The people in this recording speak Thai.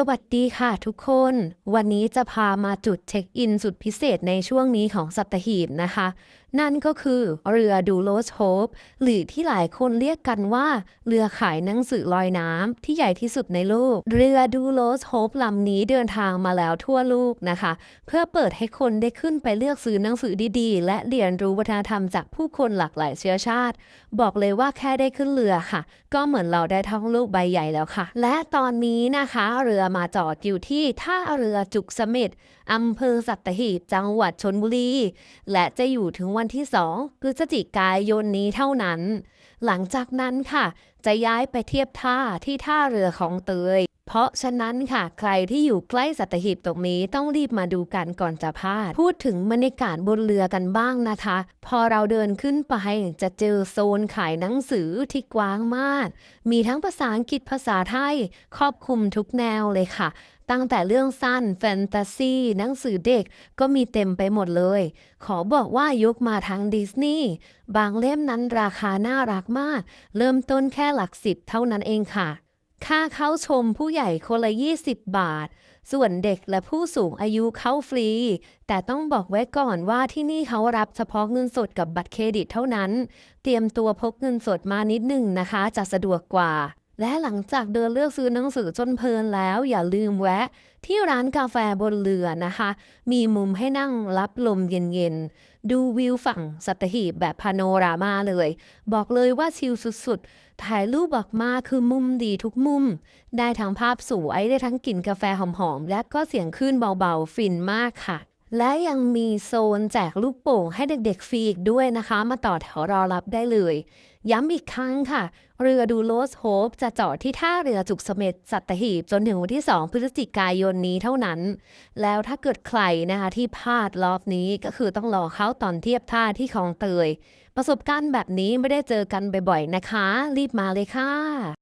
สวัสดีค่ะทุกคน วันนี้จะพามาจุดเช็คอินสุดพิเศษในช่วงนี้ของสัตหีบนะคะนั่นก็คือเรือดูโลสโฮปหรือที่หลายคนเรียกกันว่า เรือขายหนังสือลอยน้ำที่ใหญ่ที่สุดในโลก เรือดูโลสโฮปลำนี้เดินทางมาแล้วทั่วโลกนะคะ เพื่อเปิดให้คนได้ขึ้นไปเลือกซื้อหนังสือดีๆ และเรียนรู้วัฒนธรรมจากผู้คนหลากหลายเชื้อชาติ บอกเลยว่าแค่ได้ขึ้นเรือค่ะ ก็เหมือนเราได้ท่องโลกใบใหญ่แล้วค่ะ และตอนนี้นะคะ เรือมาจอดอยู่ที่ท่าเรือจุกเสม็ดอำเภอสัตหีบจังหวัดชนบุรีและจะอยู่ถึงวันที่2พฤศจิกายนนี้เท่านั้น หลังจากนั้นค่ะ จะย้ายไปเทียบท่าที่ท่าเรือของเตย เพราะฉะนั้นค่ะ ใครที่อยู่ใกล้สัตหีบตรงนี้ต้องรีบมาดูกันก่อนจะพลาด พูดถึงบรรยากาศบนเรือกันบ้างนะคะ พอเราเดินขึ้นไปจะเจอโซนขายหนังสือที่กว้างมาก มีทั้งภาษาอังกฤษภาษาไทย ครอบคลุมทุกแนวเลยค่ะตั้งแต่เรื่องสั้น แฟนตาซีหนังสือเด็กก็มีเต็มไปหมดเลย ขอบอกว่ายกมาทั้งดิสนีย์บางเล่มนั้นราคาน่ารักมาก เริ่มต้นแค่หลักสิบเท่านั้นเองค่ะ ค่าเข้าชมผู้ใหญ่คนละ 20 บาท ส่วนเด็กและผู้สูงอายุเข้าฟรี แต่ต้องบอกไว้ก่อนว่าที่นี่เขารับเฉพาะเงินสดกับบัตรเครดิตเท่านั้น เตรียมตัวพกเงินสดมานิดหนึ่งนะคะ จะสะดวกกว่า และหลังจากเดินเลือกซื้อหนังสือจนเพลินแล้วอย่าลืมแวะ ที่ร้านกาแฟบนเรือนะคะ มีมุมให้นั่งรับลมเย็นๆ ดูวิวฝั่งสัตหีบแบบพาโนรามาเลย บอกเลยว่าชิลสุดๆ ถ่ายรูปออกมาคือมุมดีทุกมุม ได้ทั้งภาพสวยได้ทั้งกลิ่นกาแฟหอมๆ และก็เสียงคลื่นเบาๆ ฟินมากค่ะ และยังมีโซนแจกลูกโป่งให้เด็กๆฟรีอีกด้วยนะคะ มาต่อแถวรอรับได้เลย ย้ำอีกครั้งค่ะ เรือดูโลสโฮปจะจอดที่ท่าเรือจุกเสม็ดสัตหีบ จนถึงวันที่ 2 พฤศจิกายนนี้เท่านั้น แล้วถ้าเกิดใครนะคะที่พลาดรอบนี้ก็คือต้องรอเข้าตอนเทียบท่าที่คลองเตย ประสบการณ์แบบนี้ไม่ได้เจอกันบ่อยๆนะคะ รีบมาเลยค่ะ